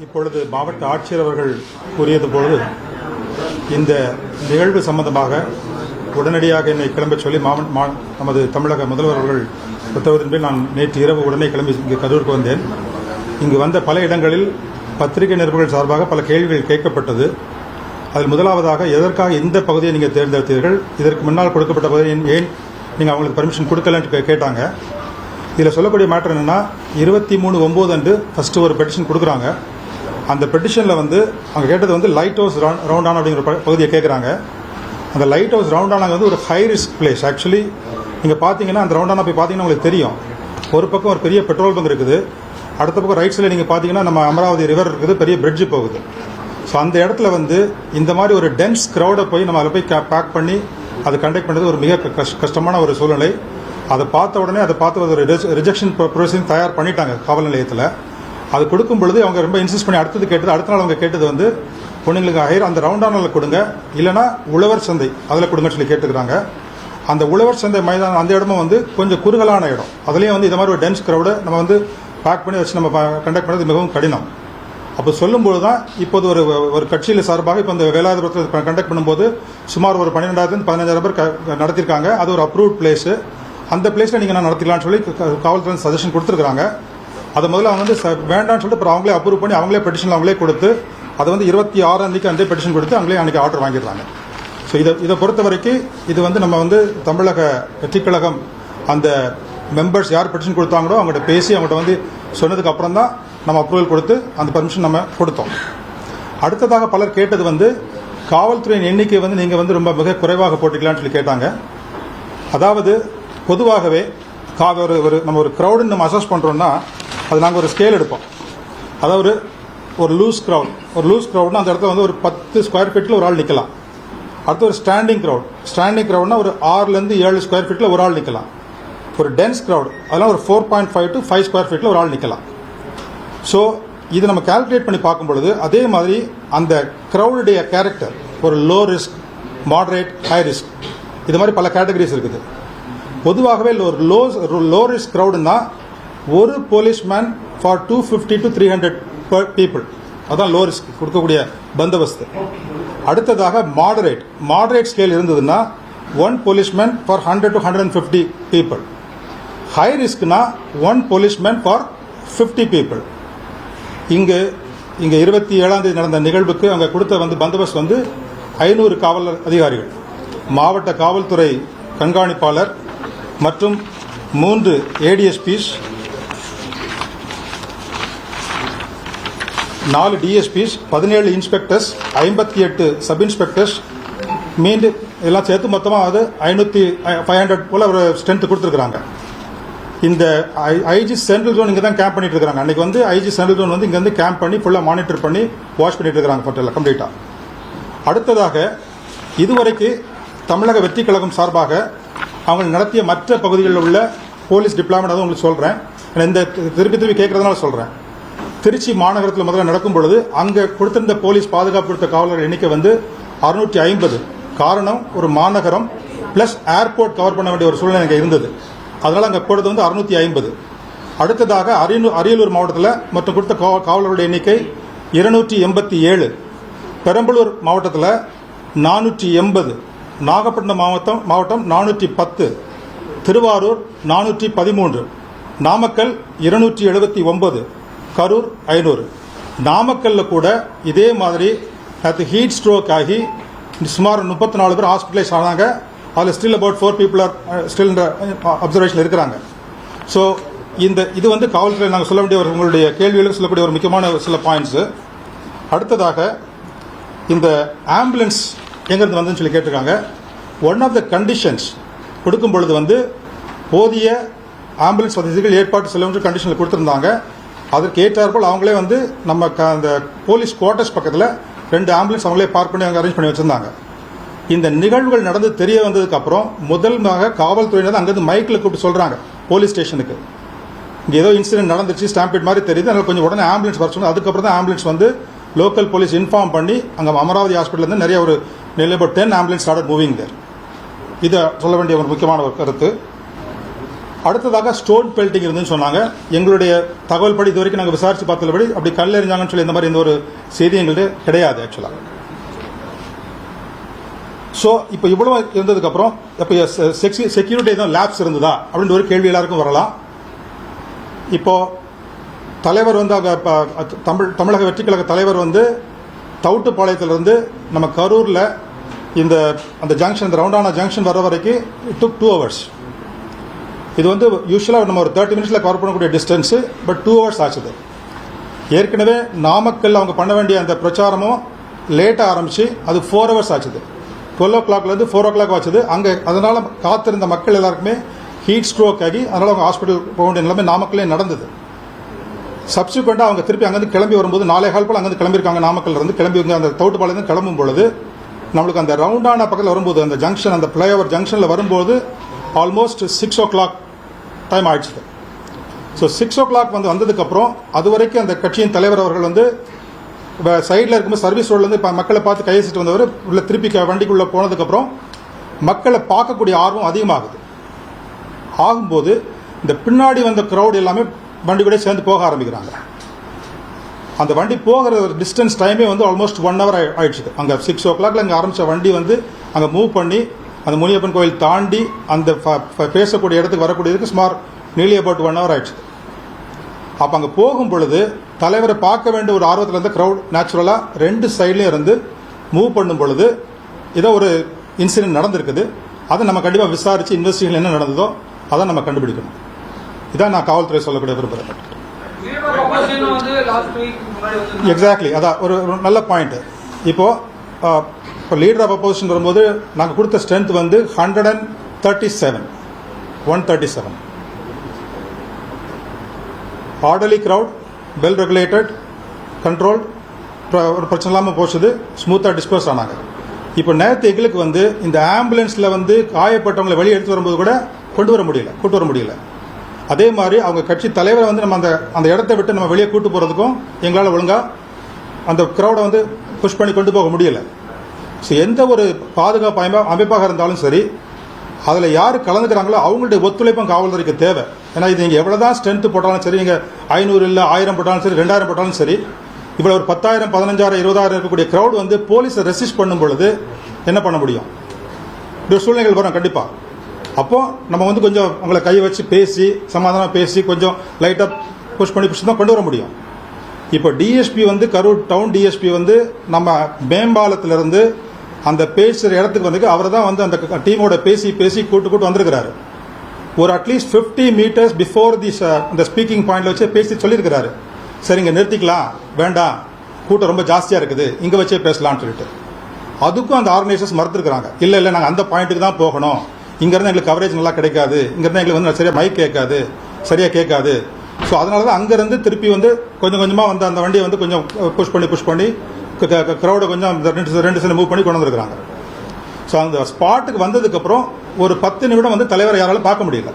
இப்பொழுது மாவட்ட ஆட்சியர் அவர்கள் கூறியது பொழுது இந்த நிகழ்வு சம்பந்தமாக உடனடியாக என்னை கிளம்பச் சொல்லி மாவட்ட மா- நமது தமிழக முதல்வர் அவர்கள் உத்தரவின்படி நான் நேற்று இரவு உடனே கிளம்பி இங்கு கரூருக்கு வந்தேன். இங்கு வந்த பல இடங்களில் பத்திரிகை நிருபர்கள் சார்பாக பல கேள்விகள் கேட்கப்பட்டது. அதில் முதலாவதாக எதற்காக இந்த பகுதியை நீங்கள் தேர்ந்தெடுத்தீர்கள்? இதற்கு முன்னால் கொடுக்கப்பட்ட பகுதியை ஏன் நீங்கள் அவங்களுக்கு பர்மிஷன் கொடுக்கலன்னு கேட்டாங்க. இதில் சொல்லக்கூடிய மேட்டர் என்னென்னா இருபத்தி மூணு ஒம்பது அன்று ஃபஸ்ட்டு ஒரு பெட்டிஷன் கொடுக்குறாங்க. அந்த பெட்டிஷனில் வந்து அவங்க கேட்டது வந்து லைட் ஹவுஸ் ரவுண்டான அப்படிங்கிற ப- பகுதியை கேட்குறாங்க அந்த லைட் ஹவுஸ் ரவுண்டானாங்க வந்து ஒரு ஹை ரிஸ்க் பிளேஸ் ஆக்சுவலி நீங்கள் பார்த்தீங்கன்னா அந்த ரவுண்டானா போய் பார்த்தீங்கன்னா உங்களுக்கு தெரியும். ஒரு பக்கம் ஒரு பெரிய பெட்ரோல் பங்க் இருக்குது. அடுத்த பக்கம் ரைட் சைடில் நீங்கள் பார்த்தீங்கன்னா நம்ம அமராவதி ரிவர் இருக்குது பெரிய பிரிட்ஜு போகுது. ஸோ அந்த இடத்துல வந்து இந்த மாதிரி ஒரு டென்ஸ் க்ரௌடை போய் நம்ம அதில் போய் பேக் பண்ணி அதை கண்டக்ட் பண்ணுறது ஒரு மிக கஷ்டமான ஒரு சூழ்நிலை. அதை பார்த்த உடனே அதை பார்த்து ஒரு ரிஜெக்ஷன் ப்ரொசீஜர் தயார் பண்ணிட்டாங்க காவல் நிலையத்தில். அது கொடுக்கும் பொழுது அவங்க ரொம்ப இன்சிஸ்ட் பண்ணி அடுத்தது கேட்டது அடுத்த நாள் அவங்க கேட்டது வந்து பொண்ணுங்களுக்கு ஹையர் அந்த ரவுண்டானில் கொடுங்க இல்லைனா உழவர் சந்தை அதில் கொடுங்கன்னு சொல்லி கேட்டுக்கிறாங்க. அந்த உழவர் சந்தை மைதானம் அந்த இடமும் வந்து கொஞ்சம் குறுகலான இடம். அதுலேயும் வந்து இந்த மாதிரி ஒரு டென்ஸ் க்ரௌடை நம்ம வந்து பேக் பண்ணி வச்சு நம்ம கண்டக்ட் பண்ணுறது மிகவும் கடினம். அப்போ சொல்லும்போது தான் இப்போது ஒரு ஒரு கட்சியில் சார்பாக இப்போ இந்த வேலாயுதபுரத்தில் கண்டக்ட் பண்ணும்போது சுமார் ஒரு பன்னிரெண்டாயிரத்து பதினஞ்சாயிரம் பேர் க- நடத்தியிருக்காங்க. அது ஒரு அப்ரூவ்ட் பிளேஸு அந்த பிளேஸில் நீங்கள் நான் நடத்திக்கலாம்னு சொல்லி க- காவல்துறை சஜஷன் கொடுத்துருக்காங்க அதை முதல்ல அவங்க வந்து ச- வேண்டாம்னு சொல்லிட்டு அப்புறம் அவங்களே அப்ரூவ் பண்ணி அவங்களே பெட்டிஷன் அவங்களே கொடுத்து அதை வந்து இருபத்தி ஆறாம் தேதிக்கு அந்த பெட்டிஷன் கொடுத்து அவங்களே அன்றைக்கி ஆர்டர் வாங்கிடுறாங்க. ஸோ இதை இதை பொறுத்த வரைக்கும் இது வந்து நம்ம வந்து தமிழக வெற்றிக்கழகம் அந்த மெம்பர்ஸ் யார் பெட்டிஷன் கொடுத்தாங்களோ அவங்கள்ட்ட பேசி அவங்கள்ட்ட வந்து சொன்னதுக்கு அப்புறம் தான் நம்ம அப்ரூவல் கொடுத்து அந்த பர்மிஷன் நம்ம கொடுத்தோம். அடுத்ததாக பலர் கேட்டது வந்து காவல்துறையின் எண்ணிக்கை வந்து நீங்கள் வந்து ரொம்ப மிக குறைவாக போட்டுக்கலான்னு சொல்லி கேட்டாங்க. அதாவது பொதுவாகவே கா ஒரு ஒரு நம்ம ஒரு க்ரௌடுன்னு நம்ம அசஸ் பண்ணுறோன்னா அது நாங்கள் ஒரு ஸ்கேல் எடுப்போம். அதாவது ஒரு ஒரு லூஸ் க்ரௌட் ஒரு லூஸ் க்ரௌட்னா அந்த இடத்துல வந்து ஒரு பத்து ஸ்கொயர் ஃபீட்டில் ஒரு ஆள் நிற்கலாம் அடுத்து ஒரு ஸ்டாண்டிங் க்ரௌட் ஸ்டாண்டிங் க்ரௌட்னா ஒரு ஆறுலேருந்து ஏழு ஸ்கொயர் ஃபீட்டில் ஒரு ஆள் நிற்கலாம் ஒரு டென்ஸ் க்ரௌட் அதெல்லாம் ஒரு four point five to five square ஃபீட்டில் ஒரு ஆள் நிற்கலாம் ஸோ இது நம்ம கால்குலேட் பண்ணி பார்க்கும் பொழுது அதே மாதிரி அந்த க்ரௌடுடைய கேரக்டர் ஒரு low risk moderate high risk இது மாதிரி பல கேட்டகரிஸ் இருக்குது. பொதுவாகவே ஒரு லோ லோ ரிஸ்க் க்ரௌடுன்னா ஒரு policeman for two fifty to three hundred people அதான் லோ ரிஸ்க் கொடுக்கக்கூடிய பந்தோபஸ்து. அடுத்ததாக மாடரேட் மாடரேட் ஸ்கேல் இருந்ததுன்னா one policeman for hundred to hundred and fifty people high ரிஸ்க்னா one policeman for fifty people இங்கு இங்கே இருபத்தி ஏழாம் தேதி நடந்த நிகழ்வுக்கு அங்கே கொடுத்த வந்து பந்தோபஸ்த் வந்து ஐநூறு காவல் அதிகாரிகள். மாவட்ட காவல்துறை கண்காணிப்பாளர் மற்றும் மூன்று ஏடிஎஸ்பிஸ் நாலு டிஎஸ்பிஸ் பதினேழு இன்ஸ்பெக்டர்ஸ் ஐம்பத்தி எட்டு சப் இன்ஸ்பெக்டர்ஸ் மீண்டும் எல்லாம் சேர்த்து மொத்தமாக அது ஐநூற்றி ஃபைவ் ஹண்ட்ரட் போல் ஒரு ஸ்ட்ரென்த் கொடுத்துருக்குறாங்க. இந்த ஐ ஐஜி சென்ட்ரல் ஜோன் இங்கே தான் கேம்ப் பண்ணிட்டு இருக்காங்க. அன்றைக்கி வந்து ஐஜி சென்ட்ரல் ஜோன் வந்து இங்கே வந்து கேம்ப் பண்ணி ஃபுல்லாக மானிட்டர் பண்ணி வாஷ் பண்ணிட்டு இருக்கிறாங்க ஹோட்டலில் கம்ப்ளீட்டாக அடுத்ததாக இதுவரைக்கு தமிழக வெற்றி கழகம் சார்பாக அவங்க நடத்திய மற்ற பகுதிகளில் உள்ள போலீஸ் டிப்ளாய்மெண்ட் அதுவும் உங்களுக்கு சொல்கிறேன் இந்த திருப்பி திருப்பி கேட்குறதுனால சொல்கிறேன் திருச்சி மாநகரத்தில் முதல்ல நடக்கும் பொழுது அங்கே கொடுத்திருந்த போலீஸ் பாதுகாப்பு கொடுத்த காவலர் எண்ணிக்கை வந்து அறுநூற்றி ஐம்பது. காரணம் ஒரு மாநகரம் ப்ளஸ் ஏர்போர்ட் கவர் பண்ண வேண்டிய ஒரு சூழ்நிலை எனக்கு இருந்தது. அதனால் அங்கே கொடுத்தது வந்து அறுநூற்றி ஐம்பது. அடுத்ததாக அரியலூர் அரியலூர் மாவட்டத்தில் மற்றும் கொடுத்த கா- காவலர்களுடைய எண்ணிக்கை இருநூற்றி எண்பத்தி ஏழு. பெரம்பலூர் மாவட்டத்தில் நானூற்றி எண்பது. நாகப்பட்டினம் மாவட்டம் மாவட்டம் நானூற்றி பத்து. திருவாரூர் நானூற்றி பதிமூன்று. நாமக்கல் இருநூற்றி எழுபத்தி ஒன்பது. கரூர் ஐநூறு. நாமக்கல்ல கூட இதே மாதிரி நேற்று ஹீட் ஸ்ட்ரோக் ஆகி சுமார் முப்பத்தி நாலு பேர் ஹாஸ்பிட்டலைஸ் ஆனாங்க. அதில் still about four people are still observation இருக்கிறாங்க. ஸோ இந்த இது வந்து காவல்துறை நாங்கள் சொல்ல வேண்டிய ஒரு உங்களுடைய கேள்விகளுக்கு சொல்லக்கூடிய ஒரு முக்கியமான ஒரு சில பாயிண்ட்ஸு அடுத்ததாக இந்த ஆம்புலன்ஸ் எங்கேருந்து வந்துன்னு சொல்லி கேட்டிருக்காங்க. ஒன் ஆஃப் த கண்டிஷன்ஸ் கொடுக்கும் பொழுது வந்து போதிய ஆம்புலன்ஸ் வசதிகள் ஏற்பாடு செல்லும் கண்டிஷனில் கொடுத்துருந்தாங்க. அதற்கு ஏற்றாற்போல் அவங்களே வந்து நம்ம க அந்த போலீஸ் குவார்ட்டர்ஸ் பக்கத்தில் ரெண்டு ஆம்புலன்ஸ் அவங்களே பார்க் பண்ணி அவங்க அரேஞ்ச் பண்ணி வச்சுருந்தாங்க. இந்த நிகழ்வுகள் நடந்து தெரிய வந்ததுக்கு அப்புறம் முதல்மாக காவல்துறையினர் அங்கேருந்து மைக்கில் கூப்பிட்டு சொல்கிறாங்க போலீஸ் ஸ்டேஷனுக்கு. இங்கே ஏதோ இன்சிடென்ட் நடந்துச்சு ஸ்டாம்பேட் மாதிரி தெரியுது அதனால் கொஞ்சம் உடனே ஆம்புலன்ஸ் வர சொன்னோம் அதுக்கப்புறம் தான் ஆம்புலன்ஸ் வந்து லோக்கல் போலீஸ் இன்ஃபார்ம் பண்ணி அங்கே அமராவதி ஹாஸ்பிட்டலேருந்து நிறைய ஒரு நிலை ten ambulance start moving there. இதை சொல்ல வேண்டிய ஒரு முக்கியமான ஒரு கருத்து. அடுத்ததாக ஸ்டோன் பெல்ட்டிங் இருந்துன்னு சொன்னாங்க. எங்களுடைய தகவல் படி இது வரைக்கும் நாங்கள் விசாரித்து பார்த்தபடி அப்படி கல் எறிஞ்சாங்கன்னு சொல்லி இந்த மாதிரி எந்த ஒரு செய்தி எங்கள்கிட்ட கிடையாது ஆக்சுவலாக ஸோ இப்போ இவ்வளோ இருந்ததுக்கப்புறம் இப்போ uh, செக்யூ செக்யூரிட்டி எதுவும் லேப்ஸ் இருந்ததா அப்படின்ற ஒரு கேள்வி எல்லாருக்கும் வரலாம். இப்போது தலைவர் வந்து அங்கே தமிழ் தமிழக வெற்றிக்கழக தலைவர் வந்து தவுட்டுப்பாளையத்திலிருந்து நம்ம கரூரில் இந்த அந்த ஜங்ஷன் இந்த ரவுண்டான ஜங்ஷன் வர வரைக்கும் இட் டுக் டூ ஹவர்ஸ் இது வந்து யூஸ்வலாக நம்ம ஒரு தேர்ட்டி மினிட்ஸில் கவர் பண்ணக்கூடிய டிஸ்டன்ஸு பட் டூ ஹவர்ஸ் ஆச்சுது. ஏற்கனவே நாமக்கல் அவங்க பண்ண வேண்டிய அந்த பிரச்சாரமும் லேட்டாக ஆரம்பித்து அது ஃபோர் ஹவர்ஸ் ஆச்சுது. டுவெல் ஓ கிளாக்லேருந்து ஃபோர் ஓ கிளாக் ஆச்சுது. அங்கே அதனால் காத்திருந்த மக்கள் எல்லாருக்குமே ஹீட் ஸ்ட்ரோக் ஆகி அதனால் அவங்க ஹாஸ்பிட்டல் போக வேண்டிய நிலைமை நாமக்கல்லே நடந்தது. சப்சிக்வெண்ட்டாக அவங்க திருப்பி அங்கேருந்து கிளம்பி வரும்போது நாலே கால் போல் அங்கேருந்து கிளம்பியிருக்காங்க நாமக்கல்லேருந்து கிளம்பி இங்கே அந்த தோட்டுப்பாளையம் கிளம்பும் பொழுது நம்மளுக்கு அந்த ரவுண்டான பக்கத்தில் வரும்போது அந்த ஜங்ஷன் அந்த ஃப்ளைஓவர் ஜங்ஷனில் வரும்போது almost six o'clock time ஆயிடுச்சு ஸோ சிக்ஸ் ஓ கிளாக் வந்து வந்ததுக்கப்புறம் அது வரைக்கும் அந்த கட்சியின் தலைவர் அவர்கள் வந்து சைடில் இருக்கும்போது சர்வீஸ் ரோட்லேருந்து இப்போ மக்களை பார்த்து கையசிட்டு வந்தவர் உள்ள திருப்பி வண்டிக்குள்ளே போனதுக்கப்புறம் மக்களை பார்க்கக்கூடிய ஆர்வம் அதிகமாகுது. ஆகும்போது இந்த பின்னாடி வந்த க்ரௌட் எல்லாமே வண்டி கூட சேர்ந்து போக ஆரம்பிக்கிறாங்க. அந்த வண்டி போகிற டிஸ்டன்ஸ் டைமே வந்து ஆல்மோஸ்ட் ஒன் ஹவர் ஆயிடுச்சு. அங்கே சிக்ஸ் ஓ கிளாக்ல அங்கே ஆரம்பித்த வண்டி வந்து அங்கே மூவ் பண்ணி அந்த முனியப்பன் கோயில் தாண்டி அந்த ஃப- ஃப- பேசக்கூடிய இடத்துக்கு வரக்கூடியதுக்கு சுமார் நியர்லி அபவுட் ஒன் ஹவர் ஆயிடுச்சு. அப்போ அங்கே போகும் பொழுது தலைவரை பார்க்க வேண்டிய ஒரு ஆர்வத்தில் இருந்த க்ரௌட் நேச்சுரலாக ரெண்டு சைட்லேயும் இருந்து மூவ் பண்ணும் பொழுது ஏதோ ஒரு இன்சிடென்ட் நடந்திருக்குது. அதை நம்ம கண்டிப்பாக விசாரித்து இன்வெஸ்டிகேஷன் என்ன நடந்ததோ அதை நம்ம கண்டுபிடிக்கணும். இதான் நான் காவல்துறை சொல்லக்கூடிய விரும்புகிறேன் எக்ஸாக்ட்லி அதான் ஒரு ஒரு நல்ல பாயிண்ட் இப்போது இப்போ லீடர் ஆஃப் அப்போசிஷன் வரும்போது நாங்கள் கொடுத்த ஸ்ட்ரென்த் வந்து hundred and thirty seven one thirty seven orderly crowd well regulated control ஒரு பிரச்சனை இல்லாமல் போச்சுது ஸ்மூத்தாக டிஸ்போஸ் ஆனாங்க. இப்போ நேற்று எங்களுக்கு வந்து இந்த ஆம்புலன்ஸில் வந்து காயப்பட்டவங்களை வெளியே எடுத்து வரும்போது கூட கொண்டு வர முடியல கூட்டு வர முடியல. அதே மாதிரி அவங்க கட்சி தலைவரை வந்து நம்ம அந்த அந்த இடத்த விட்டு நம்ம வெளியே கூட்டு போகிறதுக்கும் எங்களால் ஒழுங்காக அந்த க்ரௌடை வந்து புஷ் பண்ணி கொண்டு போக முடியலை. ஸோ எந்த ஒரு பாதுகாப்பு அமைப்பா- அமைப்பாக இருந்தாலும் சரி அதில் யார் கலந்துக்கிறாங்களோ அவங்களுடைய ஒத்துழைப்பும் காவல்துறைக்கு தேவை. ஏன்னா இது நீங்கள் எவ்வளோ தான் ஸ்ட்ரென்த்து போட்டாலும் சரி நீங்கள் ஐநூறு இல்லை ஆயிரம் போட்டாலும் சரி ரெண்டாயிரம் போட்டாலும் சரி இவ்வளோ ஒரு பத்தாயிரம் பதினஞ்சாயிரம் இருபதாயிரம் இருக்கக்கூடிய க்ரௌட் வந்து போலீஸை ரெசிஸ்ட் பண்ணும் பொழுது என்ன பண்ண முடியும்? இப்படி ஒரு சூழ்நிலைகள் வரும் கண்டிப்பாக அப்போது நம்ம வந்து கொஞ்சம் அவங்கள கை வச்சு பேசி சமாதானம் பேசி கொஞ்சம் லைட்டாக புஷ் பண்ணி புஷ் தான் கொண்டு வர முடியும். இப்போ டிஎஸ்பி வந்து கரூர் டவுன் டிஎஸ்பி வந்து நம்ம மேம்பாலத்திலிருந்து அந்த பேசுகிற இடத்துக்கு வந்து அவர் தான் வந்து அந்த டீமோட பேசி பேசி கூட்டு கூட்டு வந்திருக்கிறாரு. ஒரு அட்லீஸ்ட் 50 மீட்டர்ஸ் பிஃபோர் தி அந்த ஸ்பீக்கிங் பாயிண்ட்ல வச்சு பேசி சொல்லியிருக்கிறாரு. சரிங்க நிறுத்திக்கலாம். வேண்டாம். கூட்டம் ரொம்ப ஜாஸ்தியாக இருக்குது. இங்கே வச்சே பேசலாம்னு சொல்லிட்டு. அதுக்கும் அந்த ஆர்கனைசர்ஸ் மறுத்துருக்குறாங்க. இல்லை இல்லை நாங்கள் அந்த பாயிண்ட்டுக்கு தான் போகணும். இங்கேருந்து எங்களுக்கு கவரேஜ் நல்லா கிடைக்காது. இங்கேருந்து எங்களுக்கு வந்து சரியாக மைக் கேட்காது. சரியாக கேட்காது. ஸோ அதனால தான் அங்கேருந்து திருப்பி வந்து கொஞ்சம் கொஞ்சமாக வந்து அந்த வண்டியை வந்து கொஞ்சம் uh, புஷ் பண்ணி புஷ் பண்ணி க்ரௌடை கொஞ்சம் அந்த ரெண்டு ரெண்டு சைடில் மூவ் பண்ணி கொண்டு வந்துருக்காங்க ஸோ அந்த ஸ்பாட்டுக்கு வந்ததுக்கப்புறம் ஒரு பத்து நிமிடம் வந்து தலைவரை யாராலும் பார்க்க முடியல.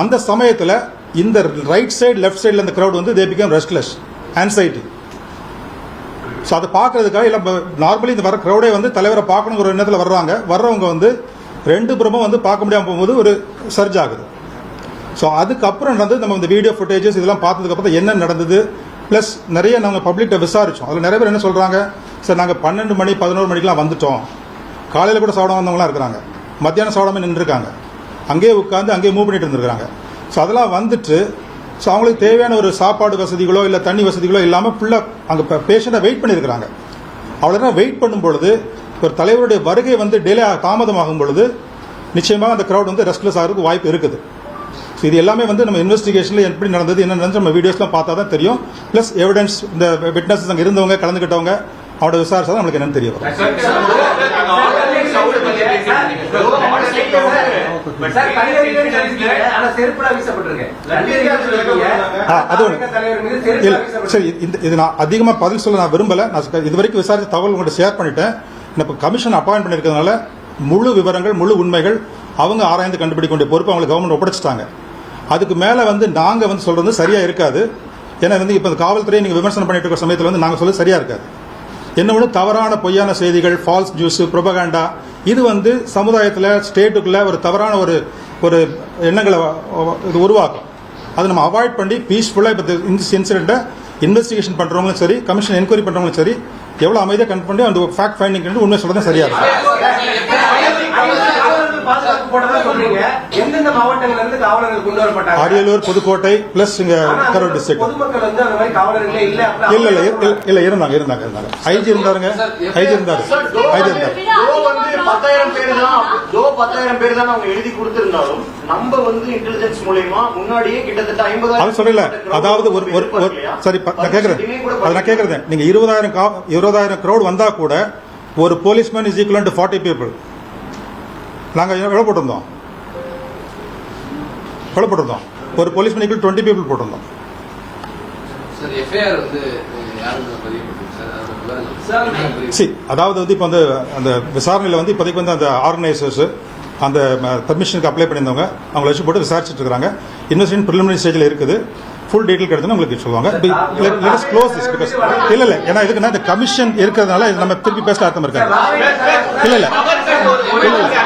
அந்த சமயத்தில் இந்த ரைட் சைடு லெஃப்ட் சைடில் அந்த க்ரௌட் வந்து they become restless anxiety so அதை பார்க்கறதுக்காக இல்லை நார்மலி இந்த வர க்ரௌடே வந்து தலைவரை பார்க்கணுங்கிற எண்ணத்தில் வர்றாங்க. வர்றவங்க வந்து ரெண்டு புறமும் வந்து பார்க்க முடியாமல் போகும்போது ஒரு சர்ஜ் ஆகுது. ஸோ அதுக்கப்புறம் நடந்து நம்ம இந்த வீடியோ ஃபுட்டேஜஸ் இதெல்லாம் பார்த்ததுக்கப்புறம் என்ன நடந்தது? ப்ளஸ் நிறைய நாங்கள் பப்ளிக்கிட்ட விசாரித்தோம் அதில் நிறைய பேர் என்ன சொல்கிறாங்க சார் நாங்கள் பன்னெண்டு மணி பதினோரு மணிக்கெலாம் வந்துட்டோம். காலையில் கூட சாப்பிட வந்தவங்களாம் இருக்கிறாங்க. மத்தியானம் சாப்பிடாம நின்றுருக்காங்க. அங்கேயே உட்காந்து அங்கேயே மூவ் பண்ணிட்டு இருந்திருக்காங்க. ஸோ அதெல்லாம் வந்துட்டு ஸோ அவங்களுக்கு தேவையான ஒரு சாப்பாடு வசதிகளோ இல்லை தண்ணி வசதிகளோ இல்லாமல் ஃபுல்லாக அங்கே பேஷண்ட்டை வெயிட் பண்ணியிருக்கிறாங்க. அவ்வளோ வெயிட் பண்ணும் பொழுது ஒரு தலைவருடைய வருகை வந்து டிலே தாமதமாகும் பொழுது நிச்சயமாக அந்த க்ரௌட் வந்து ரெஸ்ட்லெஸ் ஆகிறதுக்கு வாய்ப்பு இருக்குது. இது எல்லாமே வந்து நம்ம இன்வெஸ்டிகேஷனில் எப்படி நடந்தது என்ன நடந்தது நம்ம வீடியோஸ்லாம் பார்த்தா தான் தெரியும் ப்ளஸ் எவிடன்ஸ் இந்த விட்னஸஸ் அங்கே இருந்தவங்க கலந்துக்கிட்டவங்க அவரோட விசாரிச்சா தான் நம்மளுக்கு என்னன்னு தெரிய வரும் சார் இது நான் அதிகமாக பதில் சொல்ல நான் விரும்பல நான் இது வரைக்கும் விசாரித்த தகவல் உங்கள்கிட்ட ஷேர் பண்ணிட்டேன் இப்போ கமிஷன் அப்பாயிண்ட் பண்ணியிருக்கிறதுனால முழு விவரங்கள் முழு உண்மைகள் அவங்க ஆராய்ந்து கண்டுபிடிக்க வேண்டிய பொறுப்பு அவங்களுக்கு கவர்மெண்ட் ஒப்படைச்சிட்டாங்க அதுக்கு மேலே வந்து நாங்கள் வந்து சொல்கிறது சரியாக இருக்காது. ஏன்னா வந்து இப்போ காவல்துறையை நீங்கள் விமர்சனம் பண்ணிட்டு இருக்கிற சமயத்தில் வந்து நாங்கள் சொல்ல சரியாக இருக்காது. என்ன ஒன்று தவறான பொய்யான செய்திகள் ஃபால்ஸ் நியூஸ் ப்ரொபகாண்டா இது வந்து சமுதாயத்தில் ஸ்டேட்டுக்குள்ளே ஒரு தவறான ஒரு ஒரு எண்ணங்களை இது உருவாக்கும். அதை நம்ம அவாய்ட் பண்ணி பீஸ்ஃபுல்லாக இப்போ இந்த இன்சிடெண்ட்டை இன்வெஸ்டிகேஷன் பண்ணுறவங்களும் சரி கமிஷன் என்கொயரி பண்ணுறவங்களும் சரி எவ்வளோ அமைதியாக கன் பண்ணி அந்த ஃபேக்ட் ஃபைண்டிங் உண்மை சொல்கிறது சரியாக இருக்கும். பாதுகாப்பு போட்டதா சொல்றீங்க. எந்தெந்த மாவட்டங்கள்ல இருந்து காவலர்கள் கொண்டு வரப்பட்டாங்க? அரியலூர் புதுக்கோட்டை ப்ளஸ் இங்கே கரூர் டிஸ்ட்ரிக்ட் பொதுமக்கள் வந்து அந்த மாதிரி காவலர்களே இல்ல இல்ல இல்ல இல்ல, இருந்தாங்க இருந்தாங்க இருந்தாங்க. ஐஜி இருந்தாருங்க. ஐஜி இருந்தாரு. ஐஜி இருந்தாரு. பத்தாயிரம் பேர் தான். ஜோ பத்தாயிரம் பேர் தான் அவங்க எழுதி கொடுத்திருந்தாலும் நம்ம வந்து இன்டெலிஜென்ஸ் மூலியமா முன்னாடியே கிட்டத்தட்ட ஐம்பதாயிரம் அது சொல்லல. அதாவது ஒரு ஒரு சரி நான் கேக்குறேன். அது நான் கேக்குறேன். நீங்க இருபதாயிரம் இருபதாயிரம் crowd வந்தா கூட ஒரு policeman is equal to forty people நாங்க எவ்வளவு போட்டிருந்தோம் எவ்வளவு போட்டிருந்தோம் ஒரு போலீஸ்மேன் ஈக்குவல் டுவெண்ட்டி பீப்புள் போட்டிருந்தோம் சார் அதாவது வந்து இப்போ வந்து அந்த விசாரணையில் வந்து இப்போதைக்கு வந்து அந்த ஆர்கனைசர்ஸ் அந்த பர்மிஷனுக்கு அப்ளை பண்ணியிருந்தவங்க அவங்கள வச்சு போட்டு விசாரிச்சுட்டு இருக்காங்க இன்வெஸ்டிகேஷன் ப்ரிலிமினரி ஸ்டேஜில் இருக்குது ஃபுல் டீட்டெயில் கிடைச்சுன்னா உங்களுக்கு சொல்லுவாங்க லெட்ஸ் க்ளோஸ் திஸ் பிகாஸ் இல்லை இல்லை ஏன்னா இதுக்குன்னா இந்த கமிஷன் இருக்கிறதுனால இது நம்ம திருப்பி பேச அர்த்தம் இல்லை இல்லை இல்லை